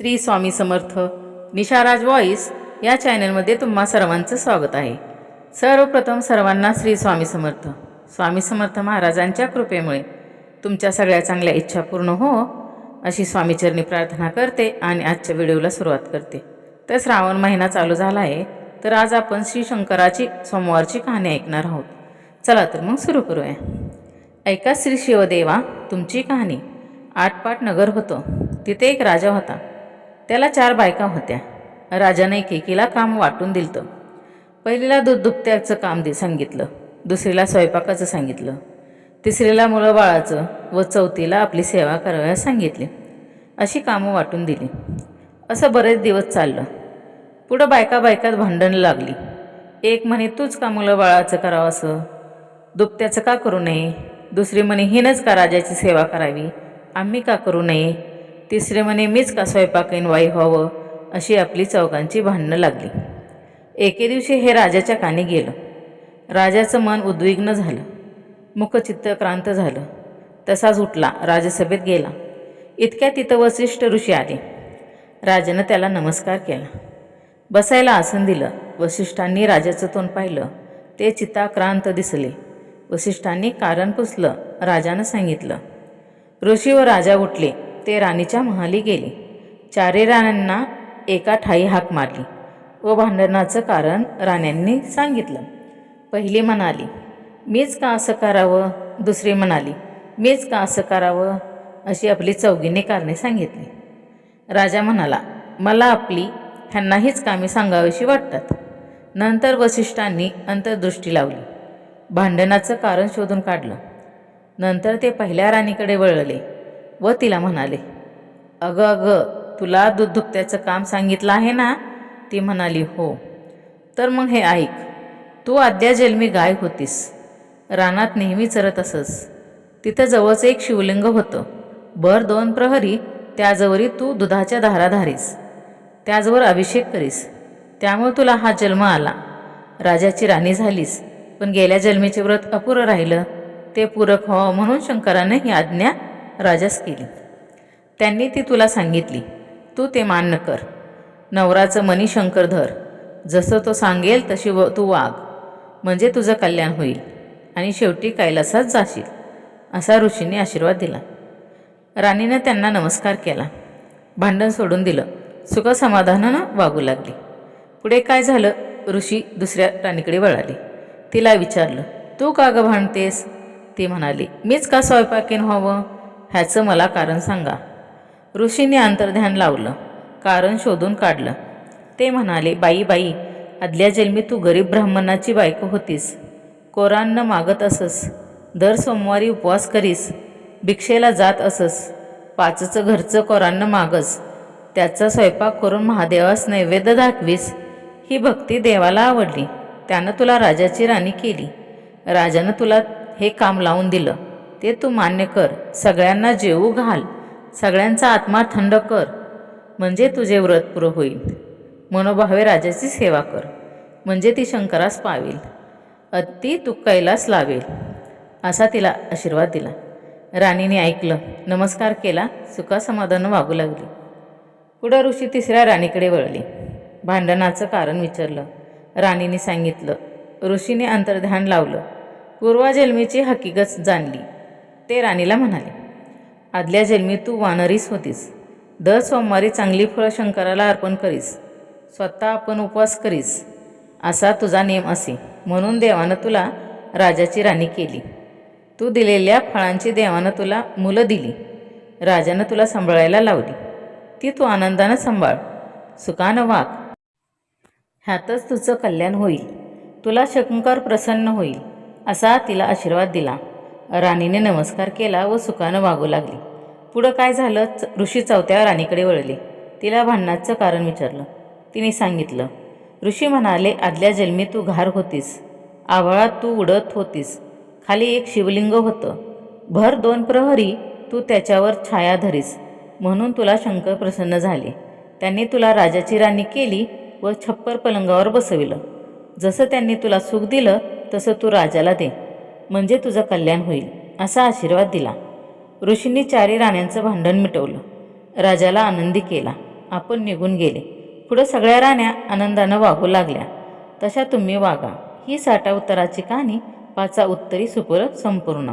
Shri Swami Samarth निशाराज voice या चॅनलमध्ये तुम्हा सर्वांचं स्वागत आहे. सर्वप्रथम सर्वांना श्री स्वामी समर्थ. स्वामी समर्थ महाराजांच्या कृपेमुळे तुमच्या सगळ्या चांगल्या इच्छा पूर्ण हो अशी स्वामीचरणी प्रार्थना करते आणि आजच्या व्हिडिओला सुरुवात करते. तर श्रावण महिना चालू झाला आहे तर आज आपण श्री शंकराची सोमवारची कहाणी ऐकणार आहोत. चला तर मग सुरू करूया. ऐका श्री शिवदेवा तुमची कहाणी. आटपाट नगर होतं. तिथे एक राजा होता. त्याला चार बायका होत्या. राजाने एकेकीला काम वाटून दिलतं. पहिलीला दूध दुपत्याचं काम दे सांगितलं. दुसरीला स्वयंपाकाचं सांगितलं. तिसरीला मुलं बाळाचं व चौथीला आपली सेवा करावयास सांगितली. अशी कामं वाटून दिली. असं बरेच दिवस चाललं. पुढं बायका बायकात भांडण लागली. एक म्हणे तूच का मुलं बाळाचं करावं असं दुपत्याचं का करू नये? दुसरी म्हणे हिनंच का राजाची सेवा करावी? आम्ही का करू नये? तिसरे म्हणे मीच का स्वयंपाकीन वाई व्हावं? अशी आपली चौकांची भांडणं लागली. एके दिवशी हे राजाच्या कानी गेलं. राजाचं मन उद्विग्न झालं. मुखचित्त क्रांत झालं. तसाच उठला. राजसभेत गेला. इतक्या तिथं वसिष्ठ ऋषी आले. राजानं त्याला नमस्कार केला. बसायला आसन दिलं. वसिष्ठांनी राजाचं तोंड पाहिलं. ते चित्ताक्रांत दिसले. वसिष्ठांनी कारण पुसलं. राजानं सांगितलं. ऋषी व राजा उठले. ते राणीच्या महाली गेले. चारी राण्यांना एका ठाई हाक मारली व भांडणाचं कारण राण्यांनी सांगितलं. पहिली म्हणाली मीच का असं करावं? दुसरी म्हणाली मीच का असं करावं? अशी आपली चौघीने कारणे सांगितली. राजा म्हणाला मला आपली ह्यांनाहीच कामे सांगावीशी वाटतात. नंतर वसिष्ठांनी अंतर्दृष्टी लावली. भांडणाचं कारण शोधून काढलं. नंतर ते पहिल्या राणीकडे वळले. व तिला म्हणाले अगं अगं तुला दूध दुभत्याचं काम सांगितलं आहे ना? ती म्हणाली हो. तर मग हे ऐक तू आद्या जन्मी गाय होतीस रानात नेहमी चरत असस तिथं जवळच एक शिवलिंग होतं भर दोन प्रहरी त्याजवळी तू दुधाच्या धारा धारीस त्याजवळ अभिषेक करीस त्यामुळे तुला हा जन्म आला राजाची राणी झालीस पण गेल्या जन्मीचे व्रत अपुरं राहिलं ते पूरक व्हावं म्हणून शंकराने ही आज्ञा राजास केली. त्यांनी ती तुला सांगितली. तू ते मान्य कर. नवराचं मनी शंकर धर जसं तो सांगेल तशी व तू वाग म्हणजे तुझं कल्याण होईल. आणि शेवटी कैलासात जाशील असा ऋषीने आशीर्वाद दिला. राणीनं त्यांना नमस्कार केला. भांडण सोडून दिलं. सुखसमाधानानं वागू लागली. पुढे काय झालं? ऋषी दुसऱ्या राणीकडे वळाली. तिला विचारलं तू का ग भांडतेस? ती म्हणाली मीच का स्वयंपाकीन व्हावं? ह्याचं मला कारण सांगा. ऋषीने अंतर्ध्यान लावलं. कारण शोधून काढलं. ते म्हणाले बाई बाई आदल्या जन्मी तू गरीब ब्राह्मणाची बायको होतीस. कोरांना मागत असस. दर सोमवारी उपवास करीस. भिक्षेला जात असस. पाचचं घरचं कोरांना मागस. त्याचा स्वयंपाक करून महादेवास नैवेद्य दाखवीस. ही भक्ती देवाला आवडली. त्यानं तुला राजाची राणी केली. राजानं तुला हे काम लावून दिलं. ते तू मान्य कर. सगळ्यांना जेवू घाल. सगळ्यांचा आत्मा थंड कर. म्हणजे तुझे व्रत पुरं होईल. मनोभावे राजाची सेवा कर. म्हणजे ती शंकरास पावेल. अति तू कैलास लावेल. असा तिला आशीर्वाद दिला. राणीने ऐकलं. नमस्कार केला. सुखासमाधानं वागू लागली. पुढं ऋषी तिसऱ्या राणीकडे वळली. भांडणाचं कारण विचारलं. राणीने सांगितलं. ऋषीने अंतर्ध्यान लावलं. पूर्वाजन्मीची हकीकत जाणली. ते राणीला म्हणाले आदल्या जन्मी तू वानरीस होतीस. दर सोमवारी चांगली फळं शंकराला अर्पण करीस. स्वतः आपण उपवास करीस. असा तुझा नियम असे. म्हणून देवानं तुला राजाची राणी केली. तू दिलेल्या फळांची देवानं तुला मुलं दिली. राजानं तुला सांभाळायला लावली. ती तू आनंदानं सांभाळ. सुखानं वाग. ह्यातच तुझं कल्याण होईल. तुला शंकर प्रसन्न होईल असा तिला आशीर्वाद दिला. राणीने नमस्कार केला व सुखानं वागू लागली. पुढं काय झालं? च ऋषी चौथ्या राणीकडे वळली. तिला भांडणाचं कारण विचारलं. तिने सांगितलं ऋषी म्हणाले आदल्या जन्मी तू घार होतीस. आभाळात तू उडत होतीस. खाली एक शिवलिंग होतं. भर दोन प्रहरी तू त्याच्यावर छाया धरीस. म्हणून तुला शंकर प्रसन्न झाले. त्यांनी तुला राजाची राणी केली व छप्पर पलंगावर बसविलं. जसं त्यांनी तुला सुख दिलं तसं तू राजाला दे. म्हणजे तुझं कल्याण होईल असा आशीर्वाद दिला. ऋषींनी चारी राण्यांचं भांडण मिटवलं. राजाला आनंदी केला. आपण निघून गेले. पुढं सगळ्या राण्या आनंदानं वागू लागल्या. तशा तुम्ही वागा. ही साठा उत्तराची कहाणी पाचा उत्तरी सुपूरक संपूर्ण.